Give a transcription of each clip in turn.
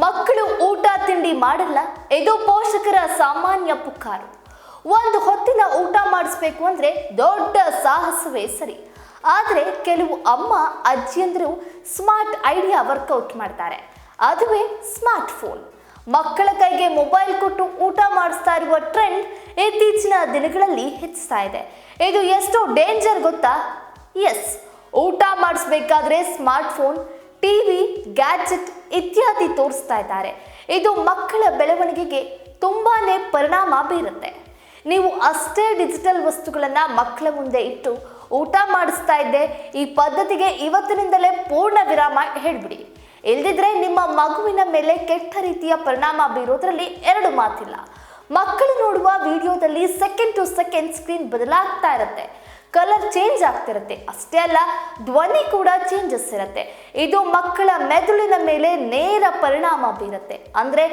ಮಕ್ಕಳು ಊಟ ತಿಂಡಿ ಮಾಡಲ್ಲ, ಇದು ಪೋಷಕರ ಸಾಮಾನ್ಯ ಪುಕಾರು. ಒಂದು ಹೊತ್ತಿನ ಊಟ ಮಾಡಿಸ್ಬೇಕು ಅಂದ್ರೆ ದೊಡ್ಡ ಸಾಹಸವೇ ಸರಿ. ಆದರೆ ಕೆಲವು ಅಮ್ಮ, ಅಜ್ಜಿಯಂದರು ಸ್ಮಾರ್ಟ್ ಐಡಿಯಾ ವರ್ಕೌಟ್ ಮಾಡ್ತಾರೆ. ಅದುವೇ ಸ್ಮಾರ್ಟ್ ಫೋನ್. ಮಕ್ಕಳ ಕೈಗೆ ಮೊಬೈಲ್ ಕೊಟ್ಟು ಊಟ ಮಾಡಿಸ್ತಾ ಇರುವ ಟ್ರೆಂಡ್ ಇತ್ತೀಚಿನ ದಿನಗಳಲ್ಲಿ ಹೆಚ್ಚಿಸ್ತಾ ಇದೆ. ಇದು ಎಷ್ಟು ಡೇಂಜರ್ ಗೊತ್ತಾ? ಎಸ್, ಊಟ ಮಾಡಿಸ್ಬೇಕಾದ್ರೆ ಸ್ಮಾರ್ಟ್ ಫೋನ್ ಟಿವಿ, ಗ್ಯಾಜೆಟ್ ಇತ್ಯಾದಿ ತೋರಿಸ್ತಾ ಇದ್ದಾರೆ. ಇದು ಮಕ್ಕಳ ಬೆಳವಣಿಗೆಗೆ ತುಂಬಾ ಪರಿಣಾಮ ಬೀರುತ್ತೆ. ನೀವು ಅಷ್ಟೇ ಡಿಜಿಟಲ್ ವಸ್ತುಗಳನ್ನ ಮಕ್ಕಳ ಮುಂದೆ ಇಟ್ಟು ಊಟ ಮಾಡಿಸ್ತಾ ಇದ್ದೆ, ಈ ಪದ್ಧತಿಗೆ ಇವತ್ತಿನಿಂದಲೇ ಪೂರ್ಣ ವಿರಾಮ ಹೇಳಿಬಿಡಿ. ಇಲ್ದಿದ್ರೆ ನಿಮ್ಮ ಮಗುವಿನ ಮೇಲೆ ಕೆಟ್ಟ ರೀತಿಯ ಪರಿಣಾಮ ಬೀರೋದ್ರಲ್ಲಿ ಎರಡು ಮಾತಿಲ್ಲ. ಮಕ್ಕಳು ನೋಡುವ ವಿಡಿಯೋದಲ್ಲಿ ಸೆಕೆಂಡ್ ಟು ಸೆಕೆಂಡ್ ಸ್ಕ್ರೀನ್ ಬದಲಾಗ್ತಾ ಇರುತ್ತೆ. ಕಲರ್ ಚೇಂಜ್ ಆಗ್ತಿರುತ್ತೆ. ಅಷ್ಟೇ ಅಲ್ಲ, ಧ್ವನಿ ಕೂಡ ಚೇಂಜಸ್ ಇರುತ್ತೆ. ಇದು ಮಕ್ಕಳ ಮೆದುಳಿನ ಮೇಲೆ ನೇರ ಪರಿಣಾಮ ಬೀರುತ್ತೆ. ಅಂದರೆ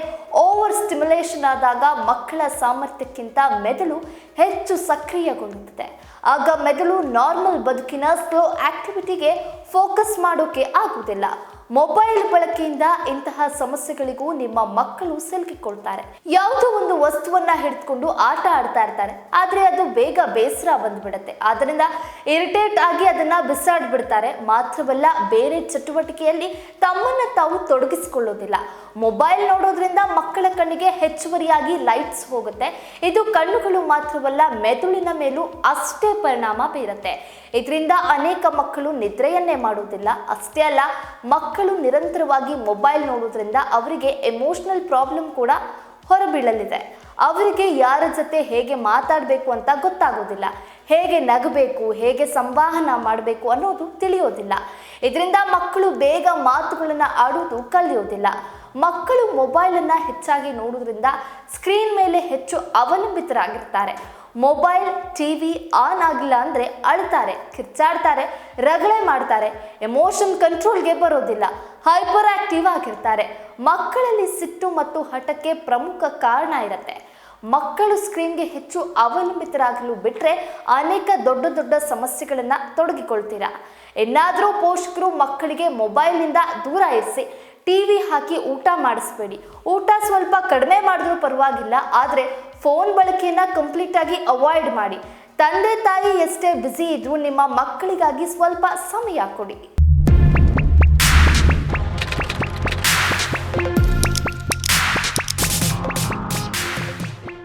ಓವರ್ ಸ್ಟಿಮ್ಯುಲೇಷನ್ ಆದಾಗ ಮಕ್ಕಳ ಸಾಮರ್ಥ್ಯಕ್ಕಿಂತ ಮೆದುಳು ಹೆಚ್ಚು ಸಕ್ರಿಯಗೊಳ್ಳುತ್ತದೆ. ಆಗ ಮೆದುಳು ನಾರ್ಮಲ್ ಬದುಕಿನ ಸ್ಲೋ ಆಕ್ಟಿವಿಟಿಗೆ ಫೋಕಸ್ ಮಾಡೋಕೆ ಆಗುವುದಿಲ್ಲ. ಮೊಬೈಲ್ ಬಳಕೆಯಿಂದ ಇಂತಹ ಸಮಸ್ಯೆಗಳಿಗೂ ನಿಮ್ಮ ಮಕ್ಕಳು ಸಿಲುಕಿಕೊಳ್ತಾರೆ. ಯಾವುದೋ ಒಂದು ವಸ್ತುವನ್ನ ಹಿಡಿದುಕೊಂಡು ಆಟ ಆಡ್ತಾ ಇರ್ತಾರೆ. ಆದ್ರೆ ಅದು ಬೇಗ ಬೇಸರ ಬಂದ್ಬಿಡುತ್ತೆ. ಆದ್ರಿಂದ ಇರಿಟೇಟ್ ಆಗಿ ಅದನ್ನ ಬಿಸಾಡ್ಬಿಡ್ತಾರೆ. ಮಾತ್ರವಲ್ಲ ಬೇರೆ ಚಟುವಟಿಕೆಯಲ್ಲಿ ತಮ್ಮನ್ನ ತಾವು ತೊಡಗಿಸಿಕೊಳ್ಳೋದಿಲ್ಲ. ಮೊಬೈಲ್ ನೋಡೋದ್ರಿಂದ ಮಕ್ಕಳ ಕಣ್ಣಿಗೆ ಹೆಚ್ಚುವರಿಯಾಗಿ ಲೈಟ್ಸ್ ಹೋಗುತ್ತೆ. ಇದು ಕಣ್ಣುಗಳು ಮಾತ್ರವಲ್ಲ ಮೆದುಳಿನ ಮೇಲೂ ಅಷ್ಟೇ ಪರಿಣಾಮ ಬೀರುತ್ತೆ. ಇದರಿಂದ ಅನೇಕ ಮಕ್ಕಳು ನಿದ್ರೆಯನ್ನೇ ಮಾಡುವುದಿಲ್ಲ. ಅಷ್ಟೇ ಅಲ್ಲ, ಮಕ್ಕಳು ನಿರಂತರವಾಗಿ ಮೊಬೈಲ್ ನೋಡೋದ್ರಿಂದ ಅವರಿಗೆ ಎಮೋಷನಲ್ ಪ್ರಾಬ್ಲಮ್ ಕೂಡ ಹೊರಬೀಳಲಿದೆ. ಅವರಿಗೆ ಯಾರ ಜೊತೆ ಹೇಗೆ ಮಾತಾಡಬೇಕು ಅಂತ ಗೊತ್ತಾಗೋದಿಲ್ಲ ಹೇಗೆ ನಗಬೇಕು, ಹೇಗೆ ಸಂವಹನ ಮಾಡಬೇಕು ಅನ್ನೋದು ತಿಳಿಯೋದಿಲ್ಲ. ಇದರಿಂದ ಮಕ್ಕಳು ಬೇಗ ಮಾತುಗಳನ್ನು ಆಡೋದು ಕಲಿಯೋದಿಲ್ಲ. ಮಕ್ಕಳು ಮೊಬೈಲನ್ನು ಹೆಚ್ಚಾಗಿ ನೋಡೋದ್ರಿಂದ ಸ್ಕ್ರೀನ್ ಮೇಲೆ ಹೆಚ್ಚು ಅವಲಂಬಿತರಾಗಿರ್ತಾರೆ. ಮೊಬೈಲ್, ಟಿವಿ ಆನ್ ಆಗಿಲ್ಲ ಅಂದರೆ ಅಳ್ತಾರೆ, ಕಿರ್ಚಾಡ್ತಾರೆ, ರಗಳೆ ಮಾಡ್ತಾರೆ, ಎಮೋಷನ್ ಕಂಟ್ರೋಲ್ಗೆ ಬರೋದಿಲ್ಲ ಹೈಪರ್ ಆಕ್ಟಿವ್ ಆಗಿರ್ತಾರೆ. ಮಕ್ಕಳಲ್ಲಿ ಸಿಟ್ಟು ಮತ್ತು ಹಠಕ್ಕೆ ಪ್ರಮುಖ ಕಾರಣ ಇರುತ್ತೆ. ಮಕ್ಕಳು ಸ್ಕ್ರೀನ್ಗೆ ಹೆಚ್ಚು ಅವಲಂಬಿತರಾಗಲು ಬಿಟ್ಟರೆ ಅನೇಕ ದೊಡ್ಡ ದೊಡ್ಡ ಸಮಸ್ಯೆಗಳನ್ನು ತೊಡಗಿಕೊಳ್ತೀರಾ? ಎನ್ನಾದರೂ ಪೋಷಕರು ಮಕ್ಕಳಿಗೆ ಮೊಬೈಲ್ನಿಂದ ದೂರ ಇರಿಸಿ ಟಿವಿ ಹಾಕಿ ಊಟ ಮಾಡಿಸ್ಬೇಡಿ. ಊಟ ಸ್ವಲ್ಪ ಕಡಿಮೆ ಮಾಡಿದ್ರೂ ಪರವಾಗಿಲ್ಲ, ಆದರೆ ಫೋನ್ ಬಳಕೆಯನ್ನು ಕಂಪ್ಲೀಟಾಗಿ ಅವಾಯ್ಡ್ ಮಾಡಿ. ತಂದೆ ತಾಯಿ ಎಷ್ಟೇ ಬ್ಯುಸಿ ಇದ್ರೂ ನಿಮ್ಮ ಮಕ್ಕಳಿಗಾಗಿ ಸ್ವಲ್ಪ ಸಮಯ ಕೊಡಿ.